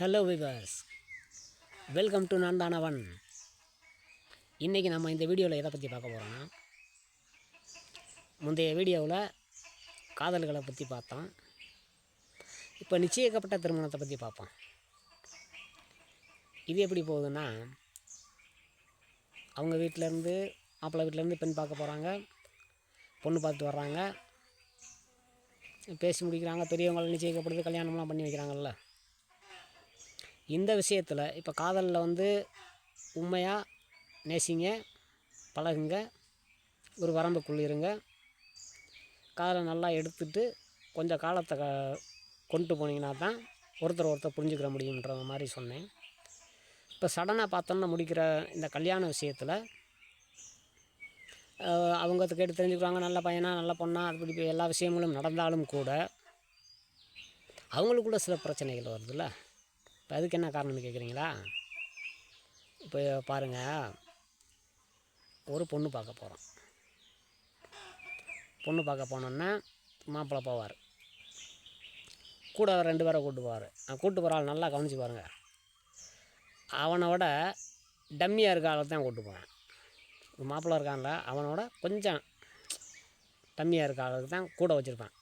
Hello viewers welcome to நான் தானவன் இன்றைக்கி நம்ம இந்த வீடியோவில் எதை பற்றி பார்க்க போகிறோன்னா முந்தைய வீடியோவில் காதல்களை பற்றி பார்த்தோம். இப்போ நிச்சயிக்கப்பட்ட திருமணத்தை பற்றி பார்ப்போம். இது எப்படி போகுதுன்னா அவங்க வீட்டிலேருந்து மாப்பிள்ளை வீட்டிலேருந்து பெண் பார்க்க போகிறாங்க பொண்ணு பார்த்துட்டு வர்றாங்க பேசி முடிக்கிறாங்க பெரியவங்களை நிச்சயிக்கப்படுது கல்யாணம்லாம் பண்ணி வைக்கிறாங்கல்ல. இந்த விஷயத்தில் இப்போ காதலில் வந்து உண்மையாக நேசிங்க பழகுங்க ஒரு வரம்புக்குள் இருங்க. காதலை நல்லா எடுத்துட்டு கொஞ்சம் காலத்தை க கொண்டு போனீங்கன்னா தான் ஒருத்தர் ஒருத்தர் புரிஞ்சுக்கிற முடியுன்ற மாதிரி சொன்னேன். இப்போ சடனாக பார்த்தோம்னா முடிக்கிற இந்த கல்யாண விஷயத்தில் அவங்க அதை கேட்டு தெரிஞ்சுக்கிறாங்க நல்ல பையனா நல்ல பொண்ணா அப்படி இப்படி எல்லா விஷயங்களும் நடந்தாலும் கூட அவங்களுக்குள்ள சில பிரச்சனைகள் வருதுல்ல. இப்போ அதுக்கு என்ன காரணம்னு கேட்குறீங்களா? இப்போ பாருங்கள் ஒரு பொண்ணு பார்க்க போகிறோம் பொண்ணு பார்க்க போனோன்னா மாப்பிள்ளை போவார். கூட ரெண்டு பேரை கூட்டு போவார். நான் கூப்பிட்டு போகிற ஆள் நல்லா கவனிச்சு பாருங்கள் அவனோட டம்மியாக இருக்க ஆளை தான் கூப்பிட்டு போவேன். ஒரு மாப்பிள்ளை இருக்கான்ல அவனோட கொஞ்சம் டம்மியாக இருக்க ஆளுக்கு தான் கூட வச்சுருப்பேன்.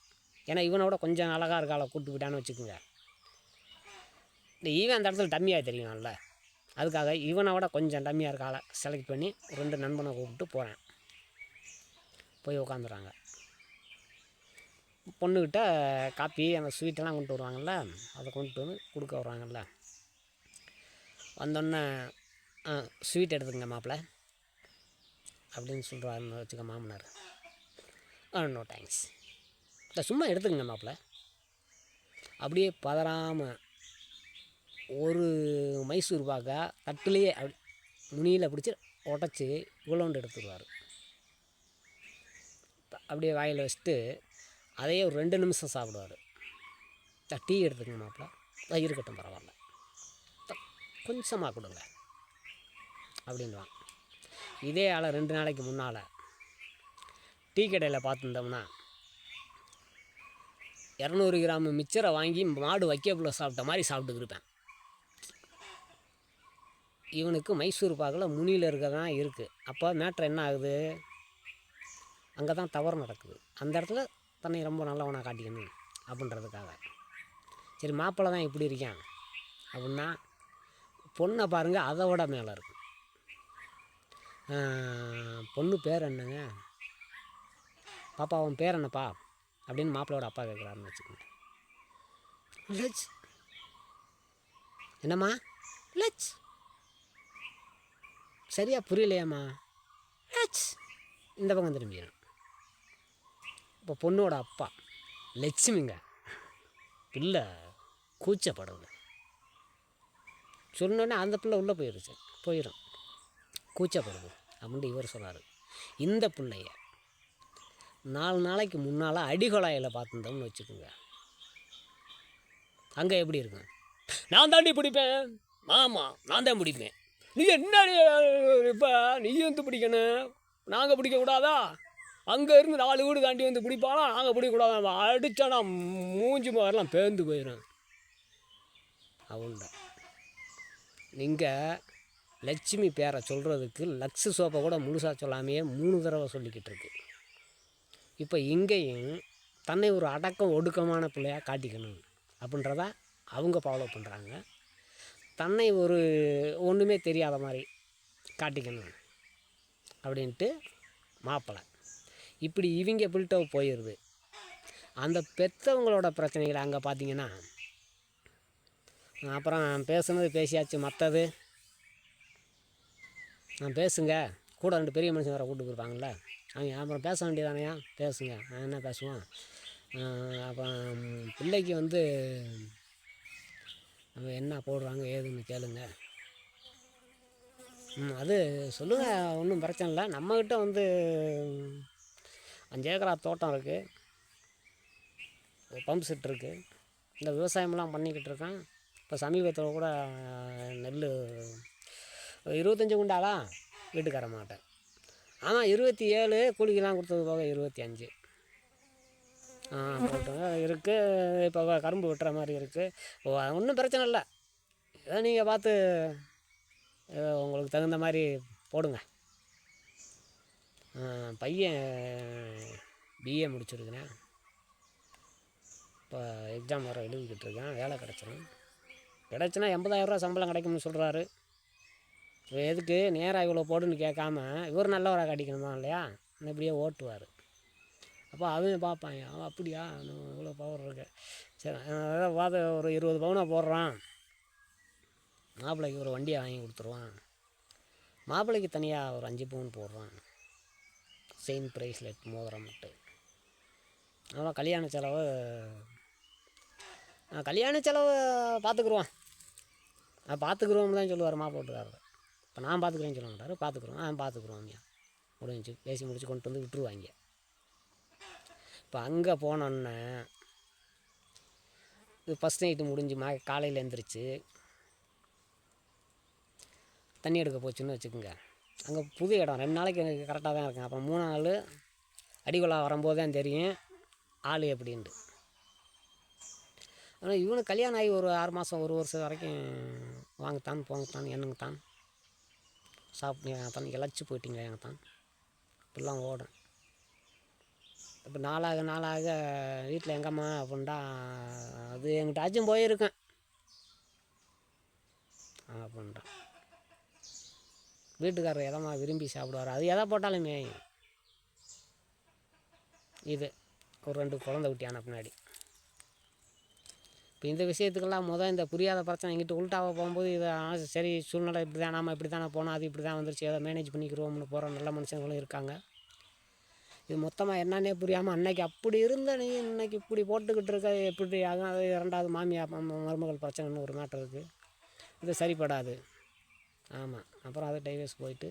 ஏன்னா இவனோட கொஞ்சம் அழகாக இருக்க ஆளை கூப்பிட்டு போயிட்டான்னு வச்சுக்கோங்க. இந்த ஈவன் அந்த இடத்துல டம்மியாக தெரியும்ல. அதுக்காக இவனை விட கொஞ்சம் டம்மியாக இருக்க ஆளை செலக்ட் பண்ணி ரெண்டு நண்பனை கூப்பிட்டு போகிறேன் போய் உட்காந்துறாங்க பொண்ணுக்கிட்ட காப்பி அந்த ஸ்வீட்டெல்லாம் கொண்டு வருவாங்கள்ல அதை கொண்டு வந்து கொடுக்க வருவாங்கல்ல வந்தோடனே ஸ்வீட் எடுத்துங்க மாப்பிள்ள அப்படின்னு சொல்கிறாருன்னு வச்சுக்க மாமனார். ஆ நோ தேங்க்ஸ் இல்லை சும்மா எடுத்துக்கங்க மாப்பிள்ள அப்படியே பதறாமல் ஒரு மைசூர் பாக்கா தட்டுலேயே அப்படி நுனியில் பிடிச்சி உடச்சி உலோண்டு எடுத்துருவார். அப்படியே வாயில் வச்சுட்டு அதையே ஒரு ரெண்டு நிமிஷம் சாப்பிடுவார். டீ எடுத்துக்கணும் மாப்பிள்ள தயிர் இருக்கட்டும் பரவாயில்ல. கொஞ்சமாக கொடுங்க அப்படின்வான் இதே ஆளை ரெண்டு நாளைக்கு முன்னால் டீ கடையில் பார்த்துருந்தோம்னா இரநூறு கிராம் மிச்சரை வாங்கி மாடு வைக்கப்புள்ள சாப்பிட்ட மாதிரி சாப்பிட்டுக்கிருப்பேன். இவனுக்கு மைசூர் பாக்கில் முனியில் இருக்க. தான் இருக்குது அப்போ மேட்ரு என்ன ஆகுது? அங்கே தான் தவறு நடக்குது. அந்த இடத்துல தன்னை ரொம்ப நல்லவனாக காட்டிக்கணும் அப்படின்றதுக்காக. சரி மாப்பிள்ளை தான் இப்படி இருக்கான் அப்படின்னா பொண்ணை பாருங்கள் அதை விட மேலே இருக்கும் பொண்ணு பேர் என்னங்க? பாப்பா அவன் பேர் என்னப்பா? அப்படின்னு மாப்பிள்ளையோட அப்பா கேட்குறாருன்னு வச்சுக்கோங்க. லட்ச். என்னம்மா? லட்ச். சரியா புரியலையாம்மா? ஹச் இந்த பக்கம் திரும்பிடும் இப்போ பொண்ணோட அப்பா லட்சுமிங்க. பிள்ளை கூச்சப்படுது. சொன்னோன்னே அந்த பிள்ளை உள்ளே போயிடுச்சு போயிடும் கூச்சப்படுது அப்படின்ட்டு இவர் சொன்னார். இந்த பிள்ளைய நாலு நாளைக்கு முன்னால் அடிகொலாயில் பார்த்துருந்தோம்னு வச்சுக்கோங்க. அங்கே எப்படி இருக்கும்? நான் தாண்டி பிடிப்பேன். ஆமாம் நான் தான் பிடிப்பேன். நீ என்ன இப்போ நீ வந்து பிடிக்கணும் நாங்கள் பிடிக்கக்கூடாதா அங்கே இருந்து நாலு வீடு தாண்டி வந்து பிடிப்பானா? நாங்கள் பிடிக்கக்கூடாது அடித்தானா மூஞ்சி மாதிரிலாம் பேர்ந்து போயிடும் அவன்ட நீங்கள் லட்சுமி பேரை சொல்கிறதுக்கு லக்ஸு சோப்பை கூட முழுசாக சொல்லாமையே மூணு தடவை சொல்லிக்கிட்டு இருக்கு. இப்போ இங்கேயும் தன்னை ஒரு அடக்கம் ஒடுக்கமான பிள்ளையாக காட்டிக்கணும். அப்படின்றத அவங்க ஃபாலோ பண்ணுறாங்க தன்னை ஒரு ஒன்றுமே தெரியாத மாதிரி காட்டிக்கணும். அப்படின்ட்டு மாப்பிள்ளை இப்படி இவங்க பில்டப் போயிடுது அந்த பெற்றவங்களோட பிரச்சனைகள் அங்கே பார்த்தீங்கன்னா அப்புறம் பேசுனது பேசியாச்சு மற்றது நான் பேசுங்க. கூட ரெண்டு பெரிய மனுஷன் வேறு கூட்டு போயிருப்பாங்கல்ல. அவங்க அப்புறம் பேச வேண்டியதானையா? பேசுங்க. நான் என்ன பேசுவோம்? அப்புறம் பிள்ளைக்கு வந்து நம்ம என்ன போடுறாங்க ஏதுன்னு கேளுங்க. ம் அது சொல்லுங்கள் ஒன்றும் பிரச்சனை இல்லை. நம்மக்கிட்ட வந்து அஞ்சு ஏக்கரா தோட்டம் இருக்குது பம்ப் செட் இருக்குது இந்த விவசாயமெல்லாம் பண்ணிக்கிட்டு இருக்கேன். இப்போ சமீபத்தில் கூட நெல் இருபத்தஞ்சி குண்டாலா வீட்டுக்கார மாட்டேன் ஆனால் இருபத்தி ஏழு கூலிக்கெல்லாம் கொடுத்தது போக இருபத்தி அஞ்சு. போட்டோம் இருக்குது இப்போ கரும்பு வெட்டுற மாதிரி இருக்குது ஓ ஒன்றும் பிரச்சனை இல்லை. ஏதோ நீங்கள் பார்த்து உங்களுக்கு தகுந்த மாதிரி போடுங்க. பையன் பிஏ முடிச்சிருக்கிறேன் இப்போ எக்ஸாம் வர எழுதிக்கிட்டு இருக்கேன். வேலை கிடச்சிரும். கிடச்சினா எண்பதாயிரரூவா சம்பளம் கிடைக்கும்னு சொல்கிறாரு இப்போ எதுக்கு நேராக இவ்வளோ போடுன்னு கேட்காம இவர் நல்லவராக காட்டிக்கணுமா இல்லையா? இப்படியே ஓட்டுவார். அப்போ அவன் பார்ப்பான். அவன் அப்படியா? இன்னும் இவ்வளோ பவர் இருக்கு. சரி அதான் பார்த்து ஒரு இருபது பவுனாக போடுறான். மாப்பிள்ளைக்கு ஒரு வண்டியை வாங்கி கொடுத்துருவான். மாப்பிள்ளைக்கு தனியாக ஒரு அஞ்சு பவுன் போடுறான். செயின் ப்ரைஸ்லெட் மோதிரம் மட்டும். அப்புறம் கல்யாண செலவு கல்யாண செலவு பார்த்துக்குருவான். நான் பார்த்துக்குருவோம் தான் சொல்லுவார் மாப்பிட்டுக்காரர் இப்போ நான் பார்த்துக்குறேன்னு சொல்ல மாட்டார் பார்த்துக்குறோம் ஆ பார்த்துக்குறோம் ஐயா முடிஞ்சு பேசி முடிச்சு கொண்டு வந்து விட்டுருவாங்க. இப்போ அங்கே போனோன்னே இது ஃபஸ்ட் நைட்டு முடிஞ்சு மா காலையில் எழுந்திரிச்சு தண்ணி எடுக்க போச்சுன்னு வச்சுக்கோங்க. அங்கே புது இடம். ரெண்டு நாளைக்கு எனக்கு கரெக்டாக தான் இருக்கும். அப்புறம் மூணு நாள் அடிகுலா வரும்போது தான் தெரியும் ஆள் எப்படின்ட்டு. ஆனால் இவனு கல்யாணம் ஆகி ஒரு ஆறு மாதம் ஒரு வருஷம் வரைக்கும் வாங்கத்தான் போங்கத்தான் என்னங்கத்தான். சாப்பிட்டு தான் இழைச்சி போயிட்டீங்களே தான் இப்படிலாம் ஓடும். இப்போ நாளாக நாளாக வீட்டில் எங்கம்மா அப்புடின்டா அது எங்கிட்டாச்சும் போயிருக்கேன். அப்படின்ட்டான் வீட்டுக்காரர் எதம்மா விரும்பி சாப்பிடுவார்? அது எதை போட்டாலும். மேயும் இது ஒரு ரெண்டு குழந்தை குட்டியான பின்னாடி. இப்போ இந்த விஷயத்துக்கெல்லாம் முதல் இந்த புரியாத பிரச்சனை எங்கிட்ட உள்டாக போகும்போது இதை சரி சூழ்நிலை இப்படி தான் நாம் இப்படி தானே போனோம் அது இப்படி தான் வந்துருச்சு ஏதோ மேனேஜ் பண்ணிக்கிறோம்னு போகிற நல்ல மனுஷங்களும் இருக்காங்க. இது மொத்தமாக என்னன்னே புரியாமல் அன்னைக்கு அப்படி இருந்த நீ இன்னைக்கு இப்படி போட்டுக்கிட்டு இருக்க எப்படி ஆகும் அது இரண்டாவது மாமியா மருமகள் பிரச்சனைன்னு ஒரு மேட்டர் இருக்குது இது சரிப்படாது. ஆமாம் அப்புறம் அதை டைவர்ஸ் போயிட்டு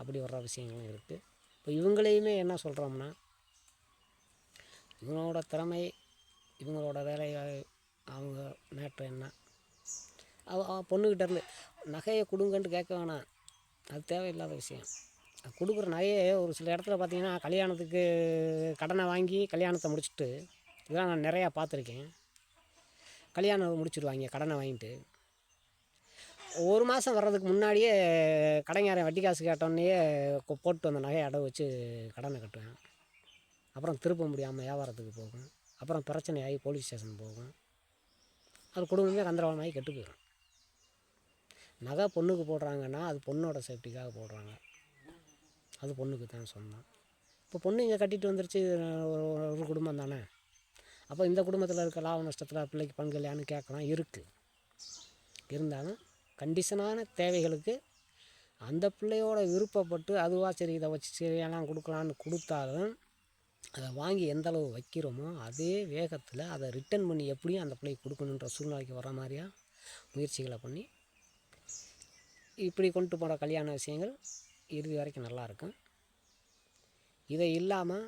அப்படி வர்ற விஷயங்களும் இருக்குது இப்போ இவங்களையுமே என்ன சொல்கிறோம்னா இவங்களோட திறமை இவங்களோட வேலை அவங்க மேட்ரு என்ன? அவ பொண்ணுக்கிட்டேருந்து நகையை கொடுங்கன்ட்டு கேட்க வேணாம். அது தேவையில்லாத விஷயம். கொடுக்குற நகையை ஒரு சில இடத்துல பார்த்தீங்கன்னா கல்யாணத்துக்கு கடனை வாங்கி கல்யாணத்தை முடிச்சுட்டு இதெல்லாம் நான் நிறையா பார்த்துருக்கேன். கல்யாணம் முடிச்சிடுவாங்க கடனை வாங்கிட்டு. ஒரு மாதம் வர்றதுக்கு முன்னாடியே கடைக்காரன் வட்டி காசு கேட்டோன்னே கொ- போட்டு வந்த நகையை அடவு வச்சு கடனை கட்டுவேன். அப்புறம் திருப்ப முடியாமல் வியாபாரத்துக்கு போகும். அப்புறம் பிரச்சனையாகி போலீஸ் ஸ்டேஷன் போகும். அது குடும்பமே கந்தரவமாகி கெட்டு போயிடும். நகை பொண்ணுக்கு போடுறாங்கன்னா அது பொண்ணோட சேஃப்டிக்காக போடுறாங்க. அது பொண்ணுக்கு தான் சொன்னான். இப்போ பொண்ணு இங்கே கட்டிட்டு வந்துருச்சு ஒரு ஒரு குடும்பம் தானே? அப்போ இந்த குடும்பத்தில் இருக்க லாப நஷ்டத்தில் பிள்ளைக்கு பங்கு இல்லையான்னு கேட்கலாம் இருக்குது இருந்தாலும் கண்டிஷனான தேவைகளுக்கு அந்த பிள்ளையோட விருப்பப்பட்டு அதுவாக சரி இதை வச்சு சரியெல்லாம் கொடுக்கலான்னு கொடுத்தாலும் அதை வாங்கி எந்த அளவு வைக்கிறோமோ அதே வேகத்தில் அதை ரிட்டர்ன் பண்ணி எப்படியும் அந்த பிள்ளைக்கு கொடுக்கணுன்ற சூழ்நிலைக்கு வர மாதிரியா முயற்சிகளை பண்ணி இப்படி கொண்டு போகிற கல்யாண விஷயங்கள் இறுதி வரைக்கும் நல்லா இருக்கும் இதை இல்லாமல்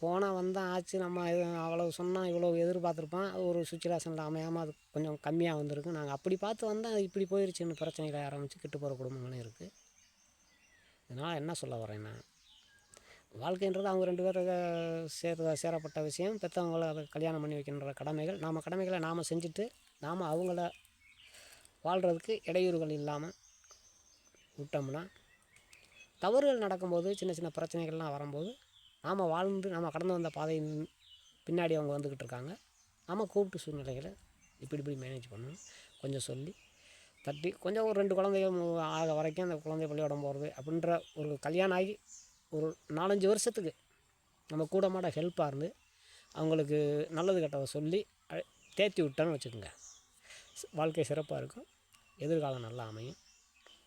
போனால் வந்தால் ஆச்சு நம்ம இது அவ்வளோ சொன்னால் இவ்வளோ எதிர்பார்த்துருப்பான் அது ஒரு சுச்சுவேஷனில் அமையாமல் அது கொஞ்சம் கம்மியாக வந்திருக்கு நாங்கள் அப்படி பார்த்து வந்தால் அது இப்படி போயிருச்சுன்னு பிரச்சனைகளை ஆரம்பித்து கெட்டு போகிற குடும்பங்களும் இருக்குது. இதனால் என்ன சொல்ல வரேன்னா வாழ்க்கைன்றது அவங்க ரெண்டு பேரும் சேர சேரப்பட்ட விஷயம். பெற்றவங்கள அதை கல்யாணம் பண்ணி வைக்கின்ற கடமைகள். நாம் கடமைகளை நாம் செஞ்சுட்டு நாம் அவங்கள வாழ்கிறதுக்கு இடையூறுகள் இல்லாமல் விட்டோம்னா தவறுகள் நடக்கும்போது சின்ன சின்ன பிரச்சனைகள்லாம் வரும்போது நாம் வாழ்ந்து நாம் கடந்து வந்த பாதையின் பின்னாடி அவங்க வந்துக்கிட்டு இருக்காங்க. நாம் கூப்பிட்டு சூழ்நிலைகளை இப்படி இப்படி மேனேஜ் பண்ணணும். கொஞ்சம் சொல்லி தட்டி கொஞ்சம் ஒரு ரெண்டு குழந்தைகள் ஆக வரைக்கும் அந்த குழந்தை பள்ளியோடம் போகிறது அப்படின்ற ஒரு கல்யாணம் ஆகி ஒரு நாலஞ்சு வருஷத்துக்கு நம்ம கூட மாட ஹெல்ப்பாக இருந்து அவங்களுக்கு நல்லது கெட்டதை சொல்லி தேத்தி விட்டோன்னு வச்சுக்கோங்க. வாழ்க்கை சிறப்பாக இருக்கும். எதிர்காலம் நல்லா அமையும்.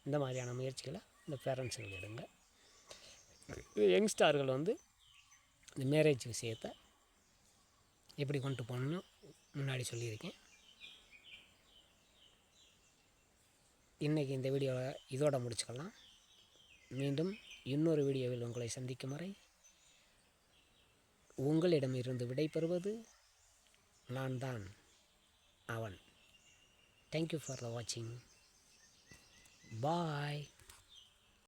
இந்த மாதிரியான முயற்சிகளை இந்த பேரண்ட்ஸுகள் எடுங்க. யங்ஸ்டார்கள் வந்து இந்த மேரேஜ் விஷயத்தை எப்படி கொண்டு போகணுன்னு முன்னாடி சொல்லியிருக்கேன். இன்றைக்கி இந்த வீடியோவை இதோட முடிச்சுக்கலாம். மீண்டும் இன்னொரு வீடியோவில் உங்களை சந்திக்கும் வரை உங்களிடமிருந்து விடைபெறுவது நான் தான் அவன். தேங்க்யூ ஃபார் த வாட்சிங் பாய்